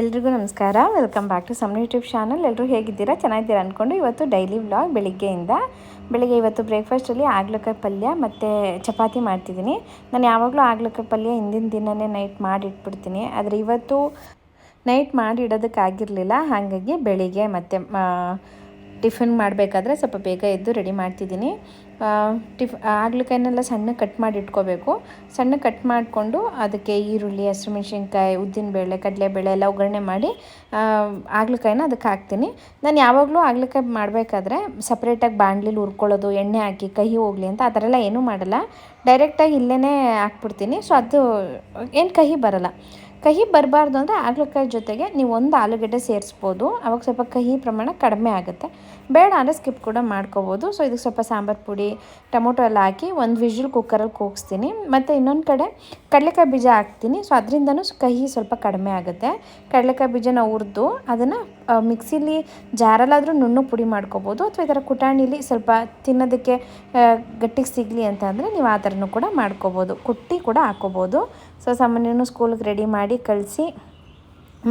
ಎಲ್ರಿಗೂ ನಮಸ್ಕಾರ. Welcome back to some YouTube channel ಎಲ್ಲರೂ ಹೇಗಿದ್ದೀರಾ? ಚೆನ್ನಾಗಿದ್ದೀರಾ ಅಂದ್ಕೊಂಡು ಇವತ್ತು ಡೈಲಿ ವ್ಲಾಗ್ ಬೆಳಿಗ್ಗೆಯಿಂದ. ಬೆಳಿಗ್ಗೆ ಇವತ್ತು ಬ್ರೇಕ್ಫಾಸ್ಟಲ್ಲಿ ಆಗ್ಲಕಾಯಿ ಪಲ್ಯ ಮತ್ತು ಚಪಾತಿ ಮಾಡ್ತಿದ್ದೀನಿ. ನಾನು ಯಾವಾಗಲೂ ಆಗ್ಲಕಾಯಿ ಪಲ್ಯ ಹಿಂದಿನ ದಿನವೇ ನೈಟ್ ಮಾಡಿಟ್ಬಿಡ್ತೀನಿ. ಆದರೆ ಇವತ್ತು ನೈಟ್ ಮಾಡಿ ಇಡೋದಕ್ಕಾಗಿರಲಿಲ್ಲ ಹಾಗಾಗಿ ಬೆಳಿಗ್ಗೆ ಮತ್ತು ಟಿಫಿನ್ ಮಾಡಬೇಕಾದ್ರೆ ಸ್ವಲ್ಪ ಬೇಗ ಎದ್ದು ರೆಡಿ ಮಾಡ್ತಿದ್ದೀನಿ. ಟಿಫ್ ಆಗ್ಲಿಕಾಯನ್ನೆಲ್ಲ ಸಣ್ಣ ಕಟ್ ಮಾಡಿ ಇಟ್ಕೋಬೇಕು ಸಣ್ಣ ಕಟ್ ಮಾಡಿಕೊಂಡು ಅದಕ್ಕೆ ಈರುಳ್ಳಿ, ಹಸಿಮೆಣ್ಸಿನ್ಕಾಯಿ ಉದ್ದಿನಬೇಳೆ ಕಡಲೆಬೇಳೆ ಎಲ್ಲ ಒಗ್ಗರಣೆ ಮಾಡಿ ಆಗ್ಲಕಾಯಿನ ಅದಕ್ಕೆ ಹಾಕ್ತೀನಿ. ನಾನು ಯಾವಾಗಲೂ ಆಗ್ಲಕಾಯಿ ಮಾಡಬೇಕಾದ್ರೆ ಸಪ್ರೇಟಾಗಿ ಬಾಣಲಿಲಿ ಹುರ್ಕೊಳ್ಳೋದು, ಎಣ್ಣೆ ಹಾಕಿ, ಕಹಿ ಹೋಗಲಿ ಅಂತ ಆ ಥರ ಎಲ್ಲ ಏನೂ ಮಾಡಲ್ಲ. ಡೈರೆಕ್ಟಾಗಿ ಇಲ್ಲೇ ಹಾಕ್ಬಿಡ್ತೀನಿ. ಸೊ ಅದು, ಏನು ಕಹಿ ಬರಲ್ಲ. ಕಹಿ ಬರಬಾರ್ದು ಅಂದರೆ ಹಾಗಲಕಾಯಿ ಜೊತೆಗೆ ನೀವು ಒಂದು ಆಲೂಗಡ್ಡೆ ಸೇರಿಸ್ಬೋದು. ಅವಾಗ ಸ್ವಲ್ಪ ಕಹಿ ಪ್ರಮಾಣ ಕಡಿಮೆ ಆಗುತ್ತೆ. ಬೇಡ ಅಂದರೆ ಸ್ಕಿಪ್ ಕೂಡ ಮಾಡ್ಕೋಬೋದು. ಸೊ ಇದಕ್ಕೆ ಸ್ವಲ್ಪ ಸಾಂಬಾರು ಪುಡಿ, ಟೊಮೊಟೊ ಎಲ್ಲ ಹಾಕಿ ಒಂದು ವಿಷಲ್ ಕುಕ್ಕರಲ್ಲಿ ಕೂಗಿಸ್ತೀನಿ. ಮತ್ತು ಇನ್ನೊಂದು ಕಡೆ ಕಡಲೆಕಾಯಿ ಬೀಜ ಹಾಕ್ತೀನಿ. ಸೊ ಅದರಿಂದನೂ ಕಹಿ ಸ್ವಲ್ಪ ಕಡಿಮೆ ಆಗುತ್ತೆ. ಕಡಲೆಕಾಯಿ ಬೀಜನ ಹುರಿದು ಅದನ್ನು ಮಿಕ್ಸಿಲಿ ಜಾರಲ್ಲಾದರೂ ನುಣ್ಣು ಪುಡಿ ಮಾಡ್ಕೋಬೋದು. ಅಥವಾ ಈ ಥರ ಕುಟಾಣಿಲಿ ಸ್ವಲ್ಪ ತಿನ್ನೋದಕ್ಕೆ ಗಟ್ಟಿಗೆ ಸಿಗಲಿ ಅಂತ ಅಂದರೆ ನೀವು ಆ ಥರನೂ ಕೂಡ ಮಾಡ್ಕೋಬೋದು. ಕುಟ್ಟಿ ಕೂಡ ಹಾಕೋಬೋದು. ಸೊ ಸಾಮಾನ್ಯನೂ ಸ್ಕೂಲ್ಗೆ ರೆಡಿ ಮಾಡಿ ಕಳಿಸಿ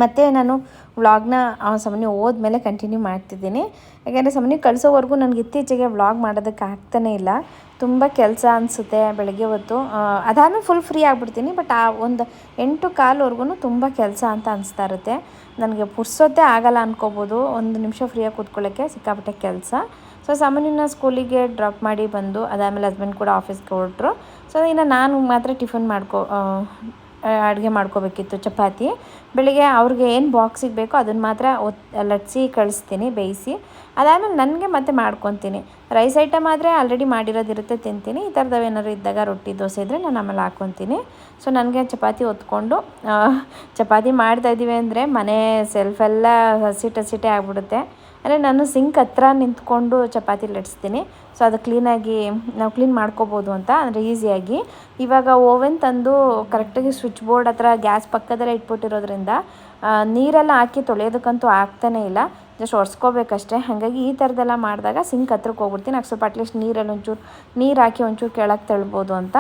ಮತ್ತು ನಾನು ವ್ಲಾಗ್ನ ಸಮನ್ಯ ಹೋದ್ಮೇಲೆ ಕಂಟಿನ್ಯೂ ಮಾಡ್ತಿದ್ದೀನಿ. ಯಾಕೆಂದರೆ ಸಮನ್ಯ ಕಳಿಸೋವರೆಗೂ ನನಗೆ ಇತ್ತೀಚೆಗೆ ವ್ಲಾಗ್ ಮಾಡೋದಕ್ಕೆ ಆಗ್ತಾನೇ ಇಲ್ಲ. ತುಂಬ ಕೆಲಸ ಅನಿಸುತ್ತೆ ಬೆಳಗ್ಗೆ ಹೊತ್ತು. ಅದಾದಮೇಲೆ ಫುಲ್ ಫ್ರೀ ಆಗಿಬಿಡ್ತೀನಿ ಬಟ್ ಆ ಒಂದು ಎಂಟು ಕಾಲ್ವರೆಗೂ ತುಂಬ ಕೆಲಸ ಅಂತ ಅನಿಸ್ತಾ ಇರುತ್ತೆ. ನನಗೆ ಪುರ್ಸೋದೇ ಆಗಲ್ಲ ಅನ್ಕೋಬೋದು, ಒಂದು ನಿಮಿಷ ಫ್ರೀಯಾಗಿ ಕೂತ್ಕೊಳ್ಳೋಕ್ಕೆ ಸಿಕ್ಕಾಪಟ್ಟೆ ಕೆಲಸ. ಸೊ ಸಾಮಾನ್ಯನ ಸ್ಕೂಲಿಗೆ ಡ್ರಾಪ್ ಮಾಡಿ ಬಂದು, ಅದಾದಮೇಲೆ ಹಸ್ಬೆಂಡ್ ಕೂಡ ಆಫೀಸ್ಗೆ ಹೊರಟ್ರು. ಸೊ ಇನ್ನು ನಾನು ಮಾತ್ರ ಟಿಫನ್ ಮಾಡ್ಕೊ ಅಡುಗೆ ಮಾಡ್ಕೋಬೇಕಿತ್ತು ಚಪಾತಿ. ಬೆಳಿಗ್ಗೆ ಅವ್ರಿಗೆ ಏನು ಬಾಕ್ಸಿಗೆ ಬೇಕೋ ಅದನ್ನು ಮಾತ್ರ ಒತ್, ಲಟ್ಸಿ ಕಳಿಸ್ತೀನಿ, ಬೇಯಿಸಿ. ಅದಾದಮೇಲೆ ನನಗೆ ಮತ್ತೆ ಮಾಡ್ಕೊತೀನಿ. ರೈಸ್ ಐಟಮ್ ಆದರೆ ಆಲ್ರೆಡಿ ಮಾಡಿರೋದಿರುತ್ತೆ, ತಿಂತೀನಿ. ಈ ಥರದವು ಇದ್ದಾಗ ರೊಟ್ಟಿ, ದೋಸೆ ಇದ್ದರೆ ನಾನು ಆಮೇಲೆ ಹಾಕ್ಕೊತೀನಿ ಸೊ ನನಗೆ ಚಪಾತಿ ಒತ್ಕೊಂಡು ಚಪಾತಿ ಮಾಡ್ತಾಯಿದ್ದೀವಿ ಅಂದರೆ ಮನೆ ಸೆಲ್ಫೆಲ್ಲ ಹಸಿಟ್ಟು ಹಸಿಟೆ ಆಗಿಬಿಡುತ್ತೆ. ಅಂದರೆ ನಾನು ಸಿಂಕ್ ಹತ್ರ ನಿಂತ್ಕೊಂಡು ಚಪಾತಿ ಲಟ್ಸ್ತೀನಿ ಸೊ ಅದು ಕ್ಲೀನಾಗಿ ನಾವು ಕ್ಲೀನ್ ಮಾಡ್ಕೋಬೋದು ಅಂತ, ಅಂದರೆ ಈಸಿಯಾಗಿ ಇವಾಗ ಓವೆನ್ ತಂದು ಕರೆಕ್ಟಾಗಿ ಸ್ವಿಚ್ ಬೋರ್ಡ್ ಹತ್ರ ಗ್ಯಾಸ್ ಪಕ್ಕದಲ್ಲೇ ಇಟ್ಬಿಟ್ಟಿರೋದ್ರಿಂದ ನೀರೆಲ್ಲ ಹಾಕಿ ತೊಳೆಯೋದಕ್ಕಂತೂ ಆಗ್ತಾನೇ ಇಲ್ಲ. ಜಸ್ಟ್ ಒರೆಸ್ಕೋಬೇಕಷ್ಟೇ. ಹಾಗಾಗಿ ಈ ಥರದ್ದೆಲ್ಲ ಮಾಡಿದಾಗ ಸಿಂಕ್ ಹತ್ರಕ್ಕೆ ಹೋಗ್ಬಿಡ್ತೀನಿ. ಆಗ ಸ್ವಲ್ಪ ಅಟ್ಲೀಸ್ಟ್ ನೀರಲ್ಲಿ ಒಂಚೂರು, ನೀರು ಹಾಕಿ ಒಂಚೂರು ಕೆಳಗೆ ತಳ್ಬೋದು ಅಂತ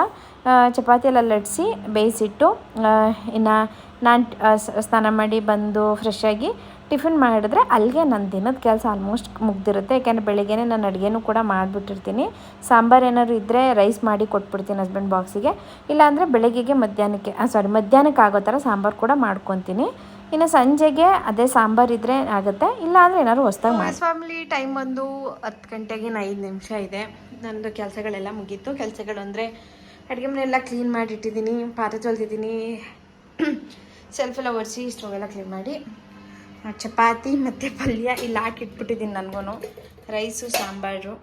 ಚಪಾತಿ ಎಲ್ಲ ಲಟ್ಸಿ ಬೇಯಿಸಿಟ್ಟು ಇನ್ನು ನಾನು ಸ್ನಾನ ಮಾಡಿ ಬಂದು ಫ್ರೆಶ್ ಆಗಿ ಟಿಫಿನ್ ಮಾಡಿದ್ರೆ ಅಲ್ಲಿಗೆ ನನ್ನ ದಿನದ ಕೆಲಸ ಆಲ್ಮೋಸ್ಟ್ ಮುಗ್ದಿರುತ್ತೆ. ಯಾಕೆಂದರೆ ಬೆಳಿಗ್ಗೆನೇ ನಾನು ಅಡುಗೆನೂ ಕೂಡ ಮಾಡಿಬಿಟ್ಟಿರ್ತೀನಿ. ಸಾಂಬಾರು ಏನಾದ್ರು ಇದ್ದರೆ ರೈಸ್ ಮಾಡಿ ಕೊಟ್ಬಿಡ್ತೀನಿ ಹಸ್ಬೆಂಡ್ ಬಾಕ್ಸಿಗೆ ಇಲ್ಲಾಂದರೆ ಬೆಳಗ್ಗೆಗೆ ಮಧ್ಯಾಹ್ನಕ್ಕೆ ಸಾರಿ ಮಧ್ಯಾಹ್ನಕ್ಕೆ ಆಗೋ ಥರ ಸಾಂಬಾರು ಕೂಡ ಮಾಡ್ಕೊತೀನಿ. ಇನ್ನು ಸಂಜೆಗೆ ಅದೇ ಸಾಂಬಾರು ಇದ್ದರೆ ಆಗುತ್ತೆ. ಇಲ್ಲಾಂದರೆ ಏನಾದ್ರು ಹೊಸ್ದಾಗಿ ಮಾಡಿ. ಫ್ಯಾಮಿಲಿ ಟೈಮ್ ಬಂದು ಹತ್ತು ಗಂಟೆಗೆ ಐದು ನಿಮಿಷ ಇದೆ. ನನ್ನದು ಕೆಲಸಗಳೆಲ್ಲ ಮುಗೀತು. ಕೆಲಸಗಳು ಅಂದರೆ ಅಡುಗೆ ಮನೆಯೆಲ್ಲ ಕ್ಲೀನ್ ಮಾಡಿಟ್ಟಿದ್ದೀನಿ. ಪಾತ್ರೆ ತೊಳೆದಿದ್ದೀನಿ. ಸೆಲ್ಫೆಲ್ಲ ಒರೆಸಿ ಸ್ಟೋವೆಲ್ಲ ಕ್ಲೀನ್ ಮಾಡಿ ಚಪಾತಿ ಮತ್ತು ಪಲ್ಯ ಇಲ್ಲಿ ಹಾಕಿಟ್ಬಿಟ್ಟಿದ್ದೀನಿ ನನಗೂ ರೈಸು ಸಾಂಬಾರು.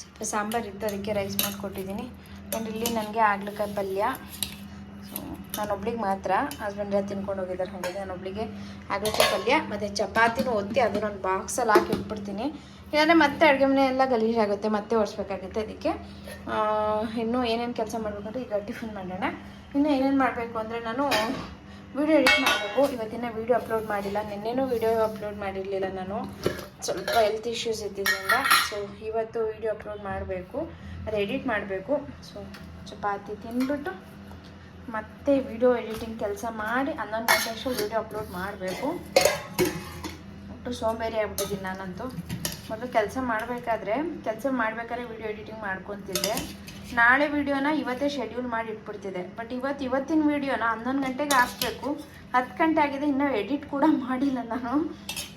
ಸ್ವಲ್ಪ ಸಾಂಬಾರು ಇತ್ತು, ಅದಕ್ಕೆ ರೈಸ್ ಮಾಡಿಕೊಟ್ಟಿದ್ದೀನಿ. ಆ್ಯಂಡ್ ಇಲ್ಲಿ ನನಗೆ ಆಗ್ಲಕಾಯಿ ಪಲ್ಯ ನಾನೊಬ್ಳಿಗೆ ಮಾತ್ರ ಹಸ್ಬೆಂಡ್ ತಿನ್ಕೊಂಡು ಹೋಗಿದ್ದಾರೆ ನಾನು ನಾನೊಬ್ಳಿಗೆ ಆಗ್ಲಕಾಯಿ ಪಲ್ಯ, ಮತ್ತು ಚಪಾತಿನೂ ಒತ್ತಿ ಅದು ನಾನು ಬಾಕ್ಸಲ್ಲಿ ಹಾಕಿ ಇಟ್ಬಿಡ್ತೀನಿ. ಇಲ್ಲಾಂದರೆ ಮತ್ತೆ ಅಡುಗೆ ಮನೆ ಎಲ್ಲ ಗಲೀಜಾಗುತ್ತೆ ಮತ್ತೆ ಒರೆಸ್ಬೇಕಾಗುತ್ತೆ ಅದಕ್ಕೆ. ಇನ್ನೂ ಏನೇನು ಕೆಲಸ ಮಾಡಬೇಕಂದ್ರೆ ಈಗ ಟಿಫಿನ್ ಮಾಡೋಣ. ಇನ್ನು ಏನೇನು ಮಾಡಬೇಕು ಅಂದರೆ ನಾನು ವಿಡಿಯೋ ಎಡಿಟ್ ಮಾಡಬೇಕು. ಇವತ್ತಿನ ವೀಡಿಯೋ ಅಪ್ಲೋಡ್ ಮಾಡಿಲ್ಲ, ನಿನ್ನೆನೂ ವೀಡಿಯೋ ಅಪ್ಲೋಡ್ ಮಾಡಿರಲಿಲ್ಲ ನಾನು. ಸ್ವಲ್ಪ ಹೆಲ್ತ್ ಇಶ್ಯೂಸ್ ಇದ್ದಿದ್ದರಿಂದ ಸೊ ಇವತ್ತು ವೀಡಿಯೋ ಅಪ್ಲೋಡ್ ಮಾಡಬೇಕು, ಅದು ಎಡಿಟ್ ಮಾಡಬೇಕು. ಸೊ ಚಪಾತಿ ತಿಂದ್ಬಿಟ್ಟು ಮತ್ತೆ ವಿಡಿಯೋ ಎಡಿಟಿಂಗ್ ಕೆಲಸ ಮಾಡಿ ಹನ್ನೊಂದು ಗಂಟೆ ಅಷ್ಟು ವಿಡಿಯೋ ಅಪ್ಲೋಡ್ ಮಾಡಬೇಕು. ಒಟ್ಟು ಸೋಂಬೇರಿ ಆಗ್ಬಿಟ್ಟಿದ್ದೀನಿ ನಾನಂತೂ. ಮೊದಲು ಕೆಲಸ ಮಾಡಬೇಕಾದ್ರೆ ಕೆಲಸ ಮಾಡಬೇಕಾದ್ರೆ ವಿಡಿಯೋ ಎಡಿಟಿಂಗ್ ಮಾಡ್ಕೊತಿದ್ದೆ. ನಾಳೆ ವಿಡಿಯೋನ ಇವತ್ತೇ ಶೆಡ್ಯೂಲ್ ಮಾಡಿ ಇಟ್ಬಿಡ್ತಿದ್ದೆ. ಬಟ್ ಇವತ್ತು ಇವತ್ತಿನ ವಿಡಿಯೋನ ಹನ್ನೊಂದು ಗಂಟೆಗೆ ಹಾಕ್ಬೇಕು. ಹತ್ತು ಗಂಟೆ ಆಗಿದೆ, ಇನ್ನೂ ಎಡಿಟ್ ಕೂಡ ಮಾಡಿಲ್ಲ ನಾನು.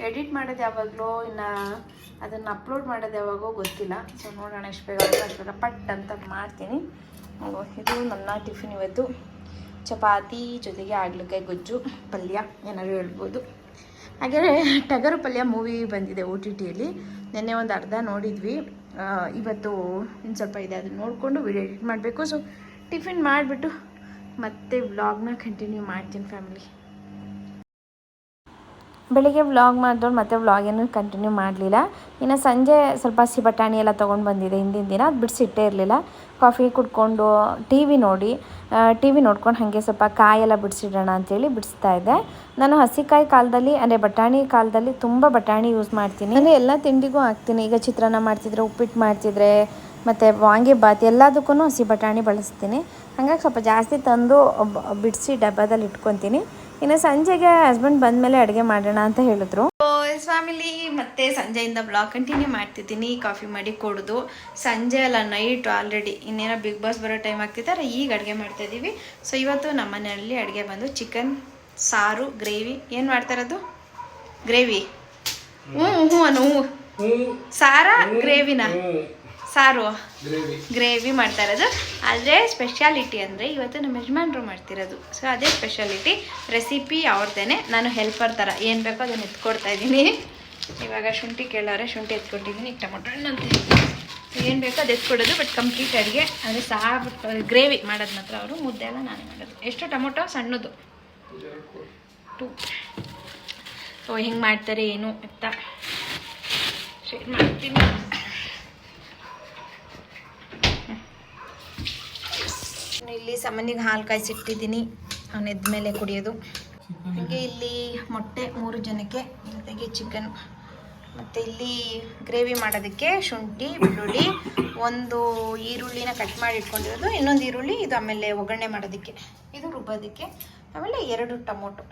ಎಡಿಟ್ ಮಾಡೋದು ಯಾವಾಗಲೂ, ಇನ್ನು ಅದನ್ನು ಅಪ್ಲೋಡ್ ಮಾಡೋದು ಯಾವಾಗೋ ಗೊತ್ತಿಲ್ಲ. ಸೊ ನೋಡೋಣ ಎಷ್ಟು ಬೇಗ ಬೇಗ ಪಟ್ ಅಂತ ಮಾಡ್ತೀನಿ. ಇದು ನನ್ನ ಟಿಫಿನ್ ಇವತ್ತು. ಚಪಾತಿ ಜೊತೆಗೆ ಆಗ್ಲಕಾಯಿ ಗೊಜ್ಜು ಪಲ್ಯ ಏನಾದ್ರು ಹೇಳ್ಬೋದು. ಹಾಗೆ ಟಗರು ಪಲ್ಯ ಮೂವಿ ಬಂದಿದೆ ಓ ಟಿ ಟಿಯಲ್ಲಿ ನಿನ್ನೆ ಒಂದು ಅರ್ಧ ನೋಡಿದ್ವಿ. ಇವತ್ತು ಇನ್ನು ಸ್ವಲ್ಪ ಇದೆ, ಅದನ್ನು ನೋಡಿಕೊಂಡು ವಿಡಿಯೋ ಎಡಿಟ್ ಮಾಡಬೇಕು. ಸೊ ಟಿಫಿನ್ ಮಾಡಿಬಿಟ್ಟು ಮತ್ತೆ ವ್ಲಾಗ್ನ ಕಂಟಿನ್ಯೂ ಮಾಡ್ತೀನಿ ಫ್ಯಾಮಿಲಿ ಬೆಳಿಗ್ಗೆ ವ್ಲಾಗ್ ಮಾಡಿದವ್ರು ಮತ್ತೆ ವ್ಲಾಗೇನು ಕಂಟಿನ್ಯೂ ಮಾಡಲಿಲ್ಲ. ಇನ್ನು ಸಂಜೆ ಸ್ವಲ್ಪ ಹಸಿ ಬಟಾಣಿ ಎಲ್ಲ ತೊಗೊಂಡು ಬಂದಿದೆ ಹಿಂದಿನ ದಿನ. ಅದು ಬಿಡಿಸಿಟ್ಟೇ ಇರಲಿಲ್ಲ. ಕಾಫಿ ಕುಡ್ಕೊಂಡು ಟಿ ವಿ ನೋಡಿ ಟಿ ವಿ ನೋಡ್ಕೊಂಡು ಹಾಗೆ ಸ್ವಲ್ಪ ಕಾಯೆಲ್ಲ ಬಿಡಿಸಿಡೋಣ ಅಂತೇಳಿ ಬಿಡಿಸ್ತಾ ಇದ್ದೆ. ನಾನು ಹಸಿಕಾಯಿ ಕಾಲದಲ್ಲಿ, ಅಂದರೆ ಬಟಾಣಿ ಕಾಲದಲ್ಲಿ ತುಂಬ ಬಟಾಣಿ ಯೂಸ್ ಮಾಡ್ತೀನಿ. ಅಂದರೆ ಎಲ್ಲ ತಿಂಡಿಗೂ ಹಾಕ್ತೀನಿ. ಈಗ ಚಿತ್ರಾನ್ನ ಮಾಡ್ತಿದ್ರೆ ಉಪ್ಪಿಟ್ಟು ಮಾಡ್ತಿದ್ರೆ, ಮತ್ತು ವಾಂಗಿಬಾತ್ ಎಲ್ಲದಕ್ಕೂ ಹಸಿ ಬಟಾಣಿ ಬಳಸ್ತೀನಿ. ಹಾಗಾಗಿ ಸ್ವಲ್ಪ ಜಾಸ್ತಿ ತಂದು ಬಿಡಿಸಿ ಡಬ್ಬದಲ್ಲಿ ಇಟ್ಕೊತೀನಿ. ಇನ್ನು ಸಂಜೆಗೆ ಹಸ್ಬೆಂಡ್ ಬಂದಮೇಲೆ ಅಡುಗೆ ಮಾಡೋಣ ಅಂತ ಹೇಳಿದ್ರು. ಫ್ಯಾಮಿಲಿ ಮತ್ತೆ ಸಂಜೆಯಿಂದ ಬ್ಲಾಗ್ ಕಂಟಿನ್ಯೂ ಮಾಡ್ತಿದ್ದೀನಿ. ಕಾಫಿ ಮಾಡಿ ಕೊಡೋದು. ಸಂಜೆ ಅಲ್ಲ ನೈಟ್ ಆಲ್ರೆಡಿ ಇನ್ನೇನೋ ಬಿಗ್ ಬಾಸ್ ಬರೋ ಟೈಮ್ ಆಗ್ತಿದ್ದಾರೆ ಈಗ ಅಡುಗೆ ಮಾಡ್ತಾ ಇದ್ದೀವಿ ಸೊ ಇವತ್ತು ನಮ್ಮ ಮನೆಯಲ್ಲಿ ಅಡುಗೆ ಬಂದು ಚಿಕನ್ ಸಾರು ಗ್ರೇವಿ ಏನು ಮಾಡ್ತಾರದು ಗ್ರೇವಿ ಹ್ಞೂ ಹ್ಞೂ ಅನ್ನು ಹ್ಞೂ ಸಾರಾ ಗ್ರೇವಿನ ಸಾರು ಗ್ರೇವಿ. ಮಾಡ್ತಾ ಇರೋದು. ಆದರೆ ಸ್ಪೆಷಾಲಿಟಿ ಅಂದರೆ ಇವತ್ತು ನಮ್ಮ ಯಜಮಾನ್ರು ಮಾಡ್ತಿರೋದು. ಸೊ ಅದೇ ಸ್ಪೆಷಾಲಿಟಿ ರೆಸಿಪಿ ಅವ್ರದ್ದೇನೆ ನಾನು ಹೆಲ್ಪರ್ ಥರ ಏನು ಬೇಕೋ ಅದನ್ನು ಎತ್ಕೊಡ್ತಾ ಇದ್ದೀನಿ. ಇವಾಗ ಶುಂಠಿ ಕೇಳೋರೆ ಶುಂಠಿ ಎತ್ಕೊಟ್ಟಿದ್ದೀನಿ. ಈಗ ಟೊಮೊಟೊ ಹಣ್ಣು ಅಂತ ಏನು ಬೇಕೋ ಅದು ಎತ್ಕೊಡೋದು ಬಟ್ ಕಂಪ್ಲೀಟ್ ಅಡುಗೆ. ಅಂದರೆ ಸಾರು ಗ್ರೇವಿ ಮಾಡೋದು ಮಾತ್ರ ಅವರು. ಮುದ್ದೆ ಎಲ್ಲ ನಾನೇ ಮಾಡೋದು. ಎಷ್ಟು ಟೊಮೊಟೊ? ಸಣ್ಣದು. ಟು ಸೊ ಹೆಂಗೆ ಮಾಡ್ತಾರೆ ಏನು ಅಂತ ಶೇರ್ ಮಾಡ್ತೀನಿ. ನಾನು ಇಲ್ಲಿ ಸಾಮಾನ್ಯಗೆ ಹಾಲು ಕಾಯಿಸಿಟ್ಟಿದ್ದೀನಿ. ಅವನ ಎದ್ದ ಮೇಲೆ ಕುಡಿಯೋದು. ಹಾಗೆ ಇಲ್ಲಿ ಮೊಟ್ಟೆ ಮೂರು ಜನಕ್ಕೆ, ಜೊತೆಗೆ ಚಿಕನ್ ಮತ್ತು ಇಲ್ಲಿ ಗ್ರೇವಿ ಮಾಡೋದಕ್ಕೆ ಶುಂಠಿ, ಬೆಳ್ಳುಳ್ಳಿ, ಒಂದು ಈರುಳ್ಳಿನ ಕಟ್ ಮಾಡಿ ಇಟ್ಕೊಂಡಿರೋದು, ಇನ್ನೊಂದು ಈರುಳ್ಳಿ ಇದು ಆಮೇಲೆ ಒಗ್ಗರಣೆ ಮಾಡೋದಕ್ಕೆ. ಇದು ರುಬ್ಬೋದಕ್ಕೆ. ಆಮೇಲೆ ಎರಡು ಟೊಮೊಟೊ.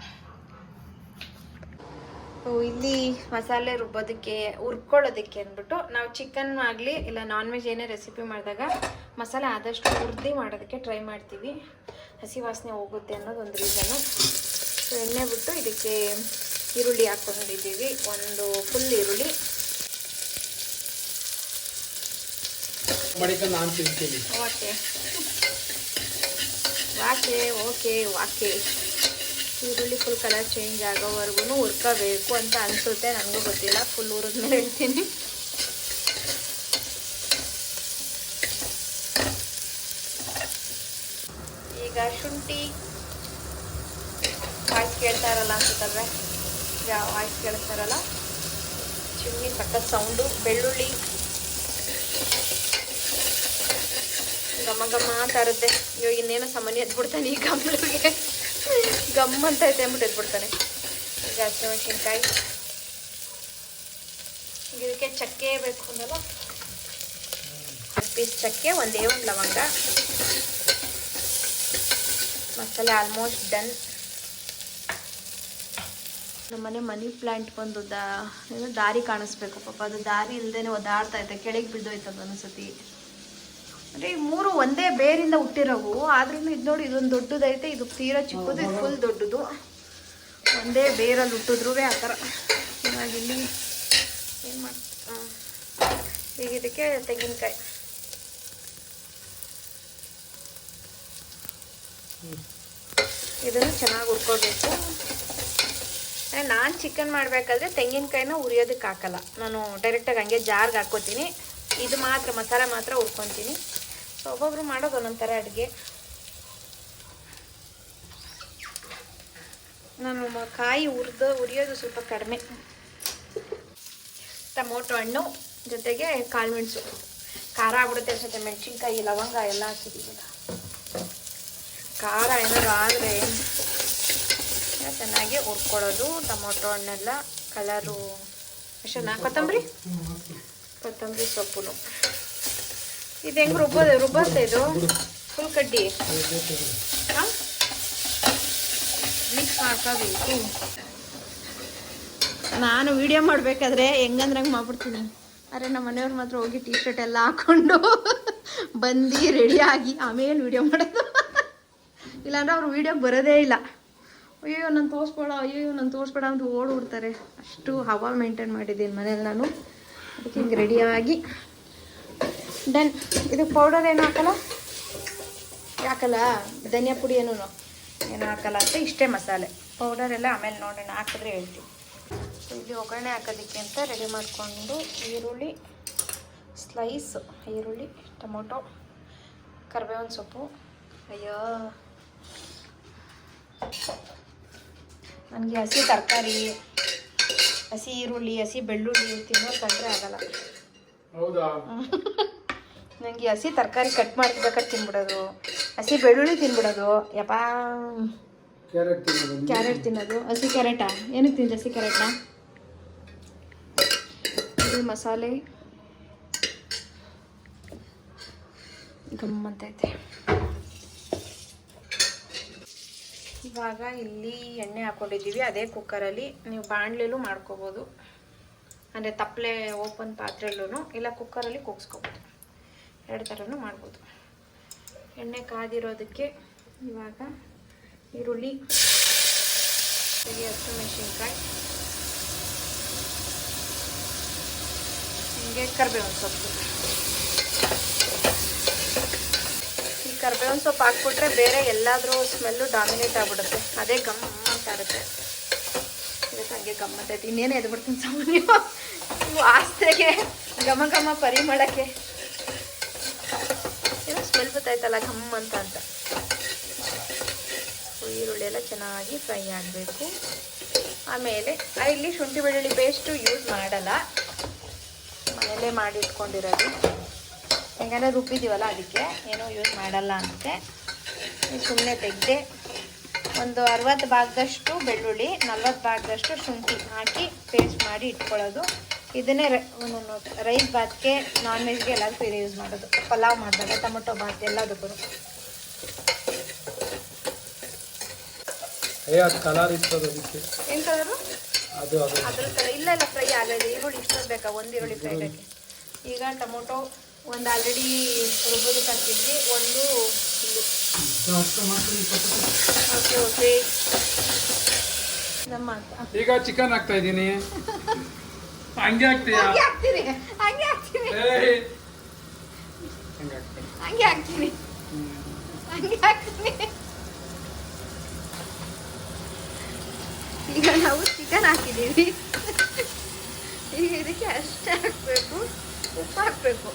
ಇಲ್ಲಿ ಮಸಾಲೆ ರುಬ್ಬೋದಕ್ಕೆ ಹುರ್ಕೊಳ್ಳೋದಕ್ಕೆ ಅಂದ್ಬಿಟ್ಟು ನಾವು ಚಿಕನ್ ಆಗಲಿ ಇಲ್ಲ ನಾನ್ ವೆಜ್ ಏನೇ ರೆಸಿಪಿ ಮಾಡಿದಾಗ ಮಸಾಲೆ ಆದಷ್ಟು ಹುರ್ದಿ ಮಾಡೋದಕ್ಕೆ ಟ್ರೈ ಮಾಡ್ತೀವಿ. ಹಸಿ ವಾಸನೆ ಹೋಗುತ್ತೆ ಅನ್ನೋದು ಒಂದು ರೀಸನು ಸೊ ಎಣ್ಣೆ ಬಿಟ್ಟು ಇದಕ್ಕೆ ಈರುಳ್ಳಿ ಹಾಕ್ಕೊಂಡಿದ್ದೀವಿ ಒಂದು ಫುಲ್ ಈರುಳ್ಳಿ. ಓಕೆ ವಾಕೆ ಓಕೆ ವಾಕೆ. ಈರುಳ್ಳಿ ಫುಲ್ ಕಲರ್ ಚೇಂಜ್ ಆಗೋವರೆಗೂ ಹುರ್ಕೋಬೇಕು ಅಂತ ಅನಿಸುತ್ತೆ, ನನಗೂ ಗೊತ್ತಿಲ್ಲ. ಫುಲ್ ಹುರಿದ್ಮೇಲೆ ಹೇಳ್ತೀನಿ. ಈಗ ಶುಂಠಿ ವಾಯ್ಸ್ ಕೇಳ್ತಾ ಇರಲ್ಲ ಅನ್ಸುತ್ತಲ್ವೇ? ಯಾವ ವಾಯ್ಸ್ ಕೇಳ್ತಾರಲ್ಲ? ಇರಲ್ಲ ಚಿಮ್ನಿ ಸಖತ್ ಸೌಂಡು ಬೆಳ್ಳುಳ್ಳಿ ಘಮ ಘಮ ಅಂತ ಇರುತ್ತೆ ಇವಾಗ ಇನ್ನೇನೋ ಸಾಮಾನ್ಯ ಎದ್ಬಿಡ್ತಾನೆ ಈ ಗಮ್ಳಿಗೆ ಗಮ್ ಅಂತ ಐತೆ ಅಂದ್ಬಿಟ್ಟು ಎದ್ಬಿಡ್ತಾನೆ ಈಗ ಹಸಿಮೆಣಸಿನ್ಕಾಯಿ ಇದಕ್ಕೆ ಚಕ್ಕೆ ಬೇಕು ಅಂದಲ್ಲ ಪೀಸ್ ಚಕ್ಕೆ, ಒಂದೇ ಒಂದು ಲವಂಗ. ಮಸಾಲೆ ಆಲ್ಮೋಸ್ಟ್ ಡನ್ ನಮ್ಮನೆ ಮನಿ ಪ್ಲ್ಯಾಂಟ್ ಬಂದು ದಾ ದಾರಿ ಕಾಣಿಸ್ಬೇಕು ಪಾಪ. ಅದು ದಾರಿ ಇಲ್ದೇನೆ ಒದಾಡ್ತಾ ಐತೆ ಕೆಳಗೆ ಬಿದ್ದೋಯ್ತದ ಅನ್ಸತಿ ಅಂದರೆ ಈ ಮೂರು ಒಂದೇ ಬೇರಿಂದ ಹುಟ್ಟಿರೋವು. ಆದ್ರೂ ಇದು ನೋಡಿ ಇದೊಂದು ದೊಡ್ಡದೈತೆ, ಇದು ತೀರಾ ಚಿಕ್ಕದು, ಇದು ಫುಲ್ ದೊಡ್ಡದು. ಒಂದೇ ಬೇರಲ್ಲಿ ಹುಟ್ಟಿದ್ರು ಆ ಥರ. ಇವಾಗ ಇಲ್ಲಿ ಏನು ಮಾಡ್ ಈಗ ಇದಕ್ಕೆ ತೆಂಗಿನಕಾಯಿ. ಇದನ್ನು ಚೆನ್ನಾಗಿ ಹುರ್ಕೋಬೇಕು. ನಾನು ಚಿಕನ್ ಮಾಡಬೇಕಾದ್ರೆ ತೆಂಗಿನಕಾಯಿನ ಉರಿಯೋದಕ್ಕೆ ಹಾಕಲ್ಲ ನಾನು ಡೈರೆಕ್ಟಾಗಿ ಹಂಗೆ ಜಾರ್ಗೆ ಹಾಕ್ಕೋತೀನಿ. ಇದು ಮಾತ್ರ, ಮಸಾಲೆ ಮಾತ್ರ ಹುರ್ಕೊತೀನಿ. ಸೊ ಒಬ್ಬೊಬ್ರು ಮಾಡೋದು ಒಂದೊಂದು ಅಡುಗೆ. ನಾನು ಕಾಯಿ ಹುರಿದು ಉರಿಯೋದು ಸ್ವಲ್ಪ ಕಡಿಮೆ. ಟೊಮೊಟೊ ಹಣ್ಣು, ಜೊತೆಗೆ ಕಾಳು ಮೆಣಸು. ಖಾರ ಆಗ್ಬಿಡುತ್ತೆ ಅನ್ಸುತ್ತೆ, ಮೆಣಸಿನ್ಕಾಯಿ, ಲವಂಗ ಎಲ್ಲ ಹಾಕಿದ್ದೀವಿ ಖಾರ ಏನಾದ್ರು ಆದರೆ ಚೆನ್ನಾಗಿ ಹುರ್ಕೊಳ್ಳೋದು, ಟೊಮೊಟೊ ಹಣ್ಣೆಲ್ಲ ಕಲರು ಅಷ್ಟೇನಾ ಕೊತ್ತಂಬರಿ? ಕೊತ್ತಂಬರಿ ಸೊಪ್ಪು ಇದು ಹೆಂಗೆ ರುಬ್ಬೋದು? ರುಬ್ಬತ್ತೆ ಇದು? ಫುಲ್ ಕಡ್ಡಿ? ಮಿಕ್ಸ್ ಮಾಡ್ಕೋಬೇಕು ನಾನು ವಿಡಿಯೋ ಮಾಡಬೇಕಾದ್ರೆ ಹೆಂಗಂದ್ರೆ ಹಂಗೆ ಮಾಡ್ಬಿಡ್ತೀನಿ. ಅರೆ, ನಮ್ಮ ಮನೆಯವ್ರು ಮಾತ್ರ ಹೋಗಿ ಟೀ ಶರ್ಟ್ ಎಲ್ಲ ಹಾಕ್ಕೊಂಡು ಬಂದು ರೆಡಿಯಾಗಿ ಆಮೇಲೆ ವಿಡಿಯೋ ಮಾಡೋದು. ಇಲ್ಲಾಂದ್ರೆ ಅವ್ರು ವಿಡಿಯೋ ಬರೋದೇ ಇಲ್ಲ. ಅಯ್ಯೋ ನಾನು ತೋರಿಸ್ಬೇಡ ಅಯ್ಯೋ ನಾನು ತೋರಿಸ್ಬೇಡ ಅಂತ ಓಡ್ಬಿಡ್ತಾರೆ. ಅಷ್ಟು ಹವಾ ಮೇಂಟೈನ್ ಮಾಡಿದ್ದೀನಿ ಮನೇಲಿ ನಾನು. ಅದಕ್ಕೆ ಹಿಂಗೆ ರೆಡಿಯಾಗಿ ಡನ್ ಇದು ಪೌಡರ್ ಏನು ಹಾಕಲ್ಲ? ಯಾಕಲ್ಲ ಧನಿಯಾ ಪುಡಿ ಏನೂ ಏನು ಹಾಕಲ್ಲ ಅಂತ ಇಷ್ಟೇ ಮಸಾಲೆ. ಪೌಡರ್ ಎಲ್ಲ ಆಮೇಲೆ ನೋಡೋಣ ಹಾಕಿದ್ರೆ ಹೇಳ್ತೀವಿ. ಇಲ್ಲಿ ಒಗ್ಗರಣೆ ಹಾಕೋದಕ್ಕೆ ಅಂತ ರೆಡಿ ಮಾಡಿಕೊಂಡು ಈರುಳ್ಳಿ ಸ್ಲೈಸ್ ಈರುಳ್ಳಿ ಟೊಮೊಟೊ ಕರಿಬೇವಿನ ಸೊಪ್ಪು. ಅಯ್ಯೋ. ನನಗೆ ಹಸಿ ತರಕಾರಿ ಹಸಿ ಈರುಳ್ಳಿ ಹಸಿ ಬೆಳ್ಳುಳ್ಳಿ ತಿನ್ನೋದು ಕಂಡ್ರೆ ಆಗಲ್ಲ. ಹೌದಾ? ನನಗೆ ಹಸಿ ತರಕಾರಿ ಕಟ್ ಮಾಡ್ಬೇಕಾದ್ರೆ ತಿನ್ಬಿಡೋದು. ಹಸಿ ಬೆಳ್ಳುಳ್ಳಿ ತಿನ್ಬಿಡೋದು. ಯಪ್ಪ. ಕ್ಯಾರೆಟ್ ತಿನ್ನೋದು ಕ್ಯಾರೆಟ್ ತಿನ್ನೋದು. ಹಸಿ ಕ್ಯಾರೆಟಾ? ಏನಕ್ಕೆ ತಿಂದು ಹಸಿ ಕ್ಯಾರೆಟಾ? ಇದು ಮಸಾಲೆ. ಗಮ್ಮಂತೈತೆ ಇವಾಗ ಇಲ್ಲಿ ಎಣ್ಣೆ ಹಾಕೊಂಡಿದ್ದೀವಿ. ಅದೇ ಕುಕ್ಕರಲ್ಲಿ ನೀವು ಬಾಣಲೆಲೂ ಮಾಡ್ಕೋಬೋದು. ಅಂದರೆ ತಪ್ಪಲೆ ಓಪನ್ ಪಾತ್ರೆಲ್ಲೂ ಇಲ್ಲ ಕುಕ್ಕರಲ್ಲಿ ಕೂಗಿಸ್ಕೋಬೋದು. ಎರಡು ಥರನೂ ಮಾಡ್ಬೋದು. ಎಣ್ಣೆ ಕಾದಿರೋದಕ್ಕೆ ಇವಾಗ ಈರುಳ್ಳಿ ಹಸಿಮೆಣಸಿನ್ಕಾಯಿ ಹಿಂಗೆ ಕರ್ಬೇವಿನ ಸೊಪ್ಪು. ಈ ಕರ್ಬೇವಿನ ಸೊಪ್ಪು ಹಾಕ್ಬಿಟ್ರೆ ಬೇರೆ ಎಲ್ಲಾದರೂ ಸ್ಮೆಲ್ಲು ಡಾಮಿನೇಟ್ ಆಗ್ಬಿಡುತ್ತೆ. ಅದೇ ಗಮ್ ಅಂತ ಇರುತ್ತೆ. ಹಂಗೆ ಗಮ್ಮತ್ತೈತಿ ಇನ್ನೇನು ಎದ್ಬಿಡ್ತೀನಿ ಸಾಮಾನ್ಯ. ಆಸ್ತೆಗೆ ಘಮ ಘಮ ಏನೋ ಸ್ಮೆಲ್ ಘಮ್ ಅಂತ ಅಂತ. ಈರುಳ್ಳಿ ಎಲ್ಲ ಚೆನ್ನಾಗಿ ಫ್ರೈ ಆಗಬೇಕು. ಆಮೇಲೆ ಇಲ್ಲಿ ಶುಂಠಿ ಬೆಳ್ಳುಳ್ಳಿ ಪೇಸ್ಟು ಯೂಸ್ ಮಾಡಲ್ಲ. ಮನೇಲೇ ಮಾಡಿ ಇಟ್ಕೊಂಡಿರೋದು. ಹೆಂಗಂದ್ರೆ ರುಬ್ಬಿದ್ದೀವಲ್ಲ ಅದಕ್ಕೆ, ಏನೂ ಯೂಸ್ ಮಾಡಲ್ಲ ಅಂತೆ. ಸುಮ್ಮನೆ ತೆಗೆದೆ ಒಂದು ಅರವತ್ತು ಭಾಗದಷ್ಟು ಬೆಳ್ಳುಳ್ಳಿ, ನಲ್ವತ್ತು ಭಾಗದಷ್ಟು ಶುಂಠಿ ಹಾಕಿ ಪೇಸ್ಟ್ ಮಾಡಿ ಇಟ್ಕೊಳ್ಳೋದು. ಇದನ್ನೇ ಒಂದೊಂದು ರೈಸ್ ಬಾತ್ಗೆ ನಾನ್ ವೆಜ್ಗೆ ಎಲ್ಲದಕ್ಕೂ ಇದು ಯೂಸ್ ಮಾಡೋದು. ಪಲಾವ್ ಮಾಡಿದಾಗ ಟೊಮೊಟೊ ಬಾತ್ ಎಲ್ಲದಕ್ಕೂ. ಕಲರ್ ಏನು ಕಲರು ಅದು ಅದು. ಅದ್ರ ಥರ ಇಲ್ಲ ಇಲ್ಲ ಫ್ರೈ ಆಗೋದು. ಈರುಳ್ಳಿ ಇಷ್ಟೊಂದು ಬೇಕಾ? ಒಂದು ಈರುಳ್ಳಿ ಫ್ರೈ ಬೇಕು? ಈಗ ಟೊಮೊಟೊ ಒಂದು ಆಲ್ರೆಡಿ ರುಬ್ಬೋದಕ್ಕೆ ಹಾಕಿದ್ವಿ ಒಂದು ಓಕೆ ಓಕೆ. ನಮ್ಮ ಈಗ ಚಿಕನ್ ಹಾಕ್ತಾ ಇದ್ದೀನಿ. ಹಂಗೆ ಹಾಕ್ತೀಯಾ ಹಂಗೆ ಹಾಕ್ತೀನಿ ಹಂಗೆ ಹಾಕ್ತೀನಿ ಹಂಗೆ ಹಾಕ್ತೀನಿ ಹಂಗೆ ಹಾಕ್ತೀನಿ ಈಗ ನಾವು ಚಿಕನ್ ಹಾಕಿದ್ದೀವಿ. ಈಗ ಇದಕ್ಕೆ ಅಷ್ಟೇ ಹಾಕಬೇಕು. ಉಪ್ಪು ಹಾಕಬೇಕು.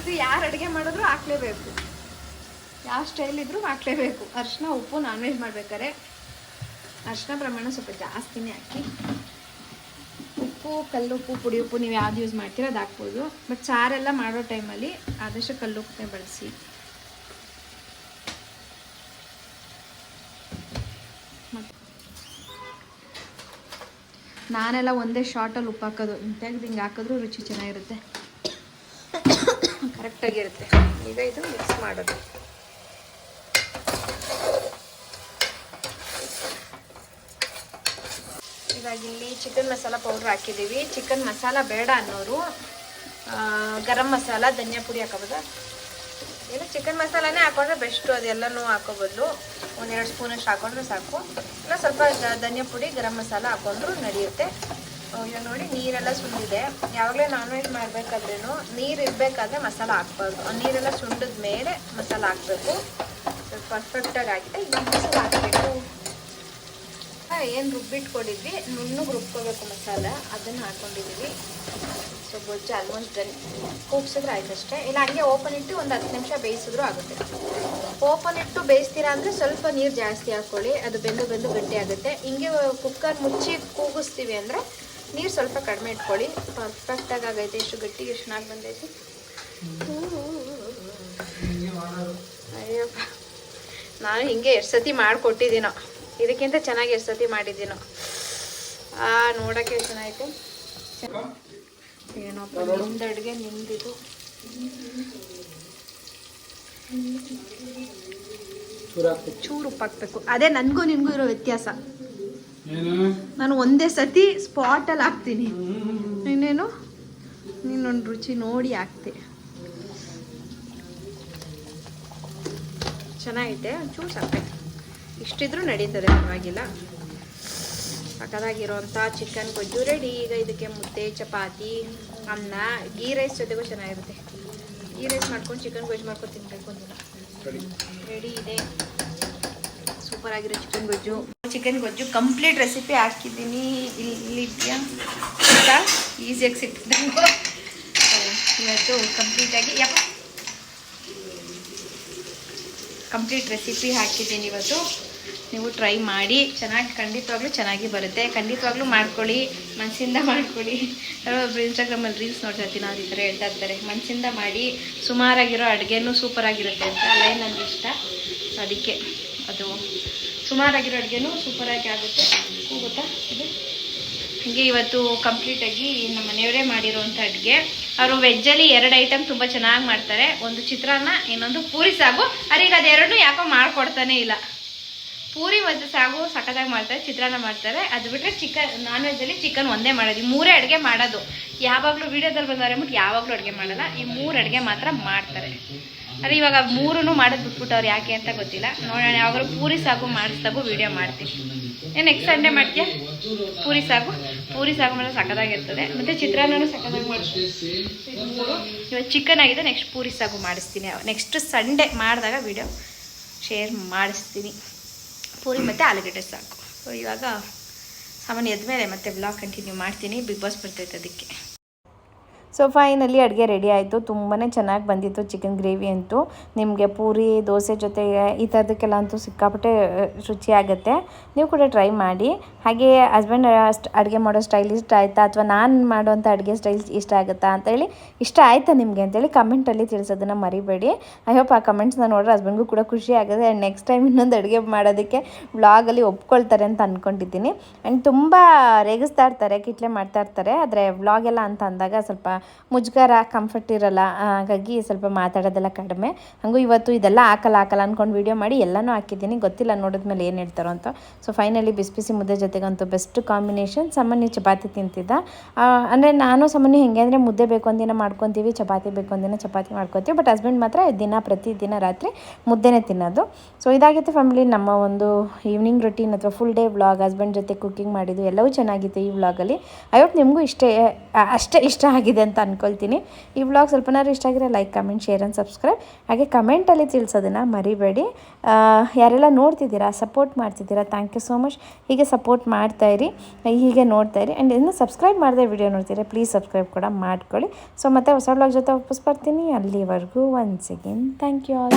ಇದು ಯಾರು ಅಡುಗೆ ಮಾಡಿದ್ರು ಹಾಕ್ಲೇಬೇಕು. ಯಾವ ಸ್ಟೈಲ್ ಇದ್ರೂ ಹಾಕ್ಲೇಬೇಕು. ಅರ್ಶಿನ ಉಪ್ಪು ನಾನ್ ವೆಜ್ ಮಾಡ್ಬೇಕಾರೆ ಅರ್ಶಿನ ಪ್ರಮಾಣ ಸ್ವಲ್ಪ ಜಾಸ್ತಿನೇ ಹಾಕಿ. ಉಪ್ಪು, ಕಲ್ಲುಪ್ಪು ಪುಡಿ ಉಪ್ಪು ನೀವು ಯಾವ್ದು ಯೂಸ್ ಮಾಡ್ತೀರ ಅದು ಹಾಕ್ಬೋದು. ಬಟ್ ಸಾರೆಲ್ಲ ಮಾಡೋ ಟೈಮಲ್ಲಿ ಆದಷ್ಟು ಕಲ್ಲುಪ್ಪನ್ನೇ ಬಳಸಿ. ನಾನೆಲ್ಲ ಒಂದೇ ಶಾರ್ಟಲ್ಲಿ ಉಪ್ಪು ಹಾಕೋದು. ತೆಗ್ದು ಹಿಂಗೆ ಹಾಕಿದ್ರೂ ರುಚಿ ಚೆನ್ನಾಗಿರುತ್ತೆ. ಕರೆಕ್ಟಾಗಿರುತ್ತೆ ಈಗ ಇದು ಮಿಕ್ಸ್ ಮಾಡೋದು. ಇವಾಗ ಇಲ್ಲಿ ಚಿಕನ್ ಮಸಾಲ ಪೌಡ್ರ್ ಹಾಕಿದ್ದೀವಿ. ಚಿಕನ್ ಮಸಾಲ ಬೇಡ ಅನ್ನೋರು ಗರಂ ಮಸಾಲ, ಧನಿಯಾ ಪುಡಿ ಹಾಕೋಬೋದಾ? ಏನು, ಚಿಕನ್ ಮಸಾಲಾನೇ ಹಾಕೊಂಡ್ರೆ ಬೆಸ್ಟು, ಅದೆಲ್ಲನೂ ಹಾಕೋ ಬದಲು ಒಂದೆರಡು ಸ್ಪೂನಷ್ಟು ಹಾಕೊಂಡ್ರೆ ಸಾಕು. ಇಲ್ಲ ಸ್ವಲ್ಪ ಧನಿಯಾ ಪುಡಿ, ಗರಂ ಮಸಾಲ ಹಾಕೊಂಡ್ರು ನಡೆಯುತ್ತೆ. ಇವಾಗ ನೋಡಿ, ನೀರೆಲ್ಲ ಸುಂದಿದೆ. ಯಾವಾಗಲೇ ನಾನ್ ವೆಜ್ ಮಾಡಬೇಕಾದ್ರೂ ನೀರು ಇರಬೇಕಾದ್ರೆ ಮಸಾಲ ಹಾಕ್ಬಾರ್ದು. ನೀರೆಲ್ಲ ಸುಂಡಿದ ಮೇಲೆ ಮಸಾಲ ಹಾಕಬೇಕು. ಪರ್ಫೆಕ್ಟಾಗಿ ಆಗಿದೆ ಈಗ ಮಸಾಲ ಹಾಕಬೇಕು. ಏನು ರುಬ್ಬಿಟ್ಕೊಂಡಿದ್ವಿ? ನುಣ್ಣಗೆ ರುಬ್ಕೋಬೇಕು ಮಸಾಲ. ಅದನ್ನು ಹಾಕೊಂಡಿದ್ದೀವಿ ಸೊ ಗೊಜ್ಜು ಆಲ್ಮೋಸ್ಟ್ ಡನ್ ಕೂಗ್ಸಿದ್ರೆ ಆಯ್ತಷ್ಟೇ. ಇಲ್ಲ ಹಂಗೆ ಓಪನ್ ಇಟ್ಟು ಒಂದು ಹತ್ತು ನಿಮಿಷ ಬೇಯಿಸಿದ್ರು ಆಗುತ್ತೆ. ಓಪನ್ ಇಟ್ಟು ಬೇಯಿಸ್ತೀರಾ ಅಂದರೆ ಸ್ವಲ್ಪ ನೀರು ಜಾಸ್ತಿ ಹಾಕ್ಕೊಳ್ಳಿ ಅದು ಬೆಂದು ಬೆಂದು ಗಟ್ಟಿ ಆಗುತ್ತೆ. ಹಿಂಗೆ ಕುಕ್ಕರ್ ಮುಚ್ಚಿ ಕೂಗಿಸ್ತೀವಿ ಅಂದರೆ ನೀರು ಸ್ವಲ್ಪ ಕಡಿಮೆ ಇಟ್ಕೊಳ್ಳಿ. ಪರ್ಫೆಕ್ಟಾಗಿ ಆಗೈತೆ. ಎಷ್ಟು ಗಟ್ಟಿಗೆ ಎಷ್ಟು ಚೆನ್ನಾಗಿ ಬಂದೈತೆ. ಅಯ್ಯಪ್ಪ. ನಾನು ಹಿಂಗೆ ಎಷ್ಟು ಸತಿ ಮಾಡಿಕೊಟ್ಟಿದ್ದೀನೋ. ಇದಕ್ಕಿಂತ ಚೆನ್ನಾಗಿ ಎಷ್ಟು ಸತಿ ಮಾಡಿದ್ದೀನೋ. ಆ ನೋಡೋಕ್ಕೆ ಚೆನ್ನಾಗಿತ್ತು ಏನಪ್ಪ ಒಂದು ಅಡುಗೆ ನಿಮ್ದಿದು. ಚೂರು ಹಾಕ್ಬೇಕು ಚೂರು ಉಪ್ಪು ಹಾಕ್ಬೇಕು. ಅದೇ ನನಗೂ ನಿನ್ಗೂ ಇರೋ ವ್ಯತ್ಯಾಸ. ನಾನು ಒಂದೇ ಸತಿ ಸ್ಪಾಟಲ್ಲಿ ಹಾಕ್ತೀನಿ. ಇನ್ನೇನು? ನೀನೊಂದು ರುಚಿ ನೋಡಿ ಹಾಕ್ತಿ. ಚೆನ್ನಾಗೈತೆ ಚೂರು ಸಾಕೈತೆ ಇಷ್ಟಿದ್ರೂ ನಡೀತದೆ ಪರವಾಗಿಲ್ಲ. ಪಕ್ಕದಾಗಿರೋವಂಥ ಚಿಕನ್ ಗೊಜ್ಜು ರೆಡಿ ಈಗ ಇದಕ್ಕೆ ಮುದ್ದೆ ಚಪಾತಿ ಅನ್ನ ಗೀ ರೈಸ್ ಜೊತೆಗೂ ಚೆನ್ನಾಗಿರುತ್ತೆ. ಗೀ ರೈಸ್ ಮಾಡ್ಕೊಂಡು ಚಿಕನ್ ಗೊಜ್ಜು ಮಾಡ್ಕೊಂಡು ತಿನ್ನಬೇಕು ಅಂತ. ರೆಡಿ ಇದೆ. ಸೂಪರ್ ಆಗಿರೋ ಚಿಕನ್ ಗೊಜ್ಜು. ಚಿಕನ್ ಗೊಜ್ಜು ಕಂಪ್ಲೀಟ್ ರೆಸಿಪಿ ಹಾಕಿದ್ದೀನಿ. ಇಲ್ಲಿದೆಯಾ ಈಸಿಯಾಗಿ ಸಿಗ್ತದೆ. ಇವತ್ತು ಕಂಪ್ಲೀಟಾಗಿ ಯಪ್ಪ. ಕಂಪ್ಲೀಟ್ ರೆಸಿಪಿ ಹಾಕಿದ್ದೀನಿ ಇವತ್ತು. ನೀವು ಟ್ರೈ ಮಾಡಿ. ಚೆನ್ನಾಗಿ ಖಂಡಿತವಾಗ್ಲೂ ಚೆನ್ನಾಗಿ ಬರುತ್ತೆ. ಖಂಡಿತವಾಗ್ಲೂ ಮಾಡ್ಕೊಳ್ಳಿ. ಮನಸ್ಸಿಂದ ಮಾಡ್ಕೊಳ್ಳಿ. ಒಬ್ರು ಇನ್ಸ್ಟಾಗ್ರಾಮಲ್ಲಿ ರೀಲ್ಸ್ ನೋಡ್ತಾ ಇರ್ತೀನಿ ಅವ್ರು ಈ ಥರ ಹೇಳ್ತಾ ಇರ್ತಾರೆ. ಮನಸ್ಸಿಂದ ಮಾಡಿ. ಸುಮಾರಾಗಿರೋ ಅಡುಗೆನೂ ಸೂಪರಾಗಿರುತ್ತೆ ಅಂತ ಅಲ್ಲೇ ನನಗೆ ಇಷ್ಟ. ಅದಕ್ಕೆ ಅದು. ಸುಮಾರಾಗಿರೋ ಅಡುಗೆನೂ ಸೂಪರಾಗಿ ಆಗುತ್ತೆ. ಹೋಗುತ್ತಾ ಇದು? ಹೀಗೆ ಇವತ್ತು ಕಂಪ್ಲೀಟಾಗಿ ನಮ್ಮ ಮನೆಯವರೇ ಮಾಡಿರೋವಂಥ ಅಡುಗೆ. ಅವರು ವೆಜ್ಜಲ್ಲಿ ಎರಡು ಐಟಮ್ ತುಂಬ ಚೆನ್ನಾಗಿ ಮಾಡ್ತಾರೆ. ಒಂದು ಚಿತ್ರಾನ್ನ, ಇನ್ನೊಂದು ಪೂರಿ ಸಾಗು. ಅವ್ರಿಗೆ ಅದೆರಡು ಯಾಕೋ ಮಾಡಿಕೊಡ್ತಾನೆ ಇಲ್ಲ. ಪೂರಿ ಮತ್ತು ಸಾಗು ಸಖತ್ತಾಗಿ ಮಾಡ್ತಾರೆ, ಚಿತ್ರಾನ್ನ ಮಾಡ್ತಾರೆ. ಅದು ಬಿಟ್ಟರೆ ಚಿಕನ್ ನಾನ್ ವೆಜ್ಜಲ್ಲಿ ಚಿಕನ್ ಒಂದೇ ಮಾಡೋದು. ಈ ಮೂರೇ ಅಡುಗೆ ಮಾಡೋದು. ಯಾವಾಗಲೂ ವೀಡಿಯೋದಲ್ಲಿ ಬಂದವ್ರೆ ಅಂದ್ಬಿಟ್ಟು ಯಾವಾಗಲೂ ಅಡುಗೆ ಮಾಡಲ್ಲ. ಈ ಮೂರು ಅಡುಗೆ ಮಾತ್ರ ಮಾಡ್ತಾರೆ. ಅದು ಇವಾಗ ಮೂರೂ ಮಾಡೋದು ಬಿಟ್ಬಿಟ್ಟವ್ರು ಯಾಕೆ ಅಂತ ಗೊತ್ತಿಲ್ಲ. ನೋಡೋಣ, ಯಾವಾಗಲೂ ಪೂರಿ ಸಾಗು ಮಾಡಿಸ್ದಾಗೂ ವೀಡಿಯೋ ಮಾಡ್ತೀನಿ. ಏನು ನೆಕ್ಸ್ಟ್ ಸಂಡೇ ಮಾಡ್ತೀಯಾ? ಪೂರಿ ಸಾಗು? ಪೂರಿ ಸಾಗು ಮೇಲೆ ಸಕ್ಕದಾಗಿರ್ತದೆ. ಮತ್ತು ಚಿತ್ರಾನ್ನನೂ ಸಕ್ಕದಾಗಿ ಮಾಡ್ತೀನಿ ಇದು ಇವತ್ತು ಚಿಕನ್ ಆಗಿದೆ ನೆಕ್ಸ್ಟ್ ಪೂರಿ ಸಾಗು ಮಾಡಿಸ್ತೀನಿ. ನೆಕ್ಸ್ಟ್ ಸಂಡೇ ಮಾಡಿದಾಗ ವಿಡಿಯೋ ಶೇರ್ ಮಾಡಿಸ್ತೀನಿ. ಪೂರಿ ಮತ್ತು ಆಲೂಗಡ್ಡೆ ಸಾಕು ಸೊ ಇವಾಗ ಸಾಮಾನ್ಯ ಎದ್ಮೇಲೆ ಮತ್ತೆ ಬ್ಲಾಗ್ ಕಂಟಿನ್ಯೂ ಮಾಡ್ತೀನಿ. ಬಿಗ್ ಬಾಸ್ ಬರ್ತೈತೆ ಅದಕ್ಕೆ. ಸೊ ಫೈನಲಿ ಅಡುಗೆ ರೆಡಿ ಆಯಿತು. ತುಂಬಾ ಚೆನ್ನಾಗಿ ಬಂದಿತ್ತು ಚಿಕನ್ ಗ್ರೇವಿ ಅಂತೂ. ನಿಮಗೆ ಪೂರಿ, ದೋಸೆ ಜೊತೆಗೆ ಈ ಥರದಕ್ಕೆಲ್ಲ ಅಂತೂ ಸಿಕ್ಕಾಪಟ್ಟೆ ರುಚಿಯಾಗುತ್ತೆ ನೀವು ಕೂಡ ಟ್ರೈ ಮಾಡಿ. ಹಾಗೆ ಹಸ್ಬೆಂಡ್ ಅಷ್ಟು ಅಡುಗೆ ಮಾಡೋ ಸ್ಟೈಲ್ ಇಷ್ಟ ಆಯಿತಾ? ಅಥವಾ ನಾನು ಮಾಡುವಂಥ ಅಡುಗೆ ಸ್ಟೈಲ್ ಇಷ್ಟ ಆಗುತ್ತಾ ಅಂತೇಳಿ ಇಷ್ಟ ಆಯಿತಾ ನಿಮಗೆ ಅಂತೇಳಿ ಕಮೆಂಟಲ್ಲಿ ತಿಳಿಸೋದನ್ನು ಮರಿಬೇಡಿ. ಐ ಹೋಪ್ ಆ ಕಮೆಂಟ್ಸ್ನ ನೋಡ್ರೆ ಹಸ್ಬೆಂಡ್ಗೂ ಕೂಡ ಖುಷಿ ಆಗುತ್ತೆ. ಆ್ಯಂಡ್ ನೆಕ್ಸ್ಟ್ ಟೈಮ್ ಇನ್ನೊಂದು ಅಡುಗೆ ಮಾಡೋದಕ್ಕೆ ವ್ಲಾಗಲ್ಲಿ ಒಪ್ಕೊಳ್ತಾರೆ ಅಂತ ಅಂದ್ಕೊಂಡಿದ್ದೀನಿ ಆ್ಯಂಡ್ ತುಂಬ ರೇಗಿಸ್ತಾ ಇರ್ತಾರೆ, ಕಿಟ್ಲೆ ಮಾಡ್ತಾ ಇರ್ತಾರೆ. ಆದರೆ ವ್ಲಾಗೆಲ್ಲ ಅಂತ ಅಂದಾಗ ಸ್ವಲ್ಪ ಮುಜುಗರ ಕಂಫರ್ಟ್ ಇರಲ್ಲ, ಹಾಗಾಗಿ ಸ್ವಲ್ಪ ಮಾತಾಡೋದೆಲ್ಲ ಕಡಿಮೆ. ಹಾಗೂ ಇವತ್ತು ಇದೆಲ್ಲ ಹಾಕಲ್ಲ ಹಾಕಲ್ಲ ಅಂದ್ಕೊಂಡು ವೀಡಿಯೋ ಮಾಡಿ ಎಲ್ಲನೂ ಹಾಕಿದ್ದೀನಿ. ಗೊತ್ತಿಲ್ಲ ನೋಡಿದ್ಮೇಲೆ ಏನು ಹೇಳ್ತಾರೋ ಅಂತ. ಸೊ ಫೈನಲಿ ಬಿಸಿ ಬಿಸಿ ಮುದ್ದೆ ಜೊತೆಗಂತೂ ಬೆಸ್ಟ್ ಕಾಂಬಿನೇಷನ್ ಸಾಮಾನ್ಯ ಚಪಾತಿ ತಿಂತಿದ್ದ. ಅಂದರೆ ನಾನು ಸಾಮಾನ್ಯ ಹೆಂಗೆ ಅಂದರೆ ಮುದ್ದೆ ಬೇಕು ಒಂದಿನ ಮಾಡ್ಕೊತೀವಿ, ಚಪಾತಿ ಬೇಕು ಒಂದಿನ ಚಪಾತಿ ಮಾಡ್ಕೊತೀವಿ. ಬಟ್ ಹಸ್ಬೆಂಡ್ ಮಾತ್ರ ದಿನ ಪ್ರತಿದಿನ ರಾತ್ರಿ ಮುದ್ದೆನೇ ತಿನ್ನೋದು. ಸೊ ಇದಾಗಿತ್ತು ಫ್ಯಾಮಿಲಿ ನಮ್ಮ ಒಂದು ಈವ್ನಿಂಗ್ ರೊಟೀನ್ ಅಥವಾ ಫುಲ್ ಡೇ ವ್ಲಾಗ್ ಹಸ್ಬೆಂಡ್ ಜೊತೆ ಕುಕ್ಕಿಂಗ್ ಮಾಡಿದ್ದು ಎಲ್ಲವೂ ಚೆನ್ನಾಗಿತ್ತು ಈ ವ್ಲಾಗಲ್ಲಿ ಐ ಹೋಪ್ ನಿಮಗೂ ಇಷ್ಟೇ ಅಷ್ಟೇ ಇಷ್ಟ ಆಗಿದೆ ಅಂತ ಅಂದ್ಕೊಳ್ತೀನಿ ಈ ವ್ಲಾಗ್ ಸ್ವಲ್ಪನಾದ್ರು ಇಷ್ಟ ಆಗಿರೋ like comment share and subscribe ಹಾಗೆ ಕಮೆಂಟಲ್ಲಿ ತಿಳಿಸೋದನ್ನು ಮರಿಬೇಡಿ. ಯಾರೆಲ್ಲ ನೋಡ್ತಿದ್ದೀರಾ ಸಪೋರ್ಟ್ ಮಾಡ್ತಿದ್ದೀರಾ ಥ್ಯಾಂಕ್ ಯು ಸೋ ಮಚ್ ಹೀಗೆ ಸಪೋರ್ಟ್ ಮಾಡ್ತಾ ಇರಿ. ಹೀಗೆ ನೋಡ್ತಾ ಇರಿ. ಆ್ಯಂಡ್ ಇನ್ನು ಸಬ್ಸ್ಕ್ರೈಬ್ ಮಾಡದೆ ವಿಡಿಯೋ ನೋಡ್ತೀರಾ ಪ್ಲೀಸ್ ಸಬ್ಸ್ಕ್ರೈಬ್ ಕೂಡ ಮಾಡ್ಕೊಳ್ಳಿ. ಸೊ ಮತ್ತೆ ಹೊಸ ವ್ಲಾಗ್ ಜೊತೆ ವಾಪಸ್ ಬರ್ತೀನಿ. ಅಲ್ಲಿವರೆಗೂ once again thank you all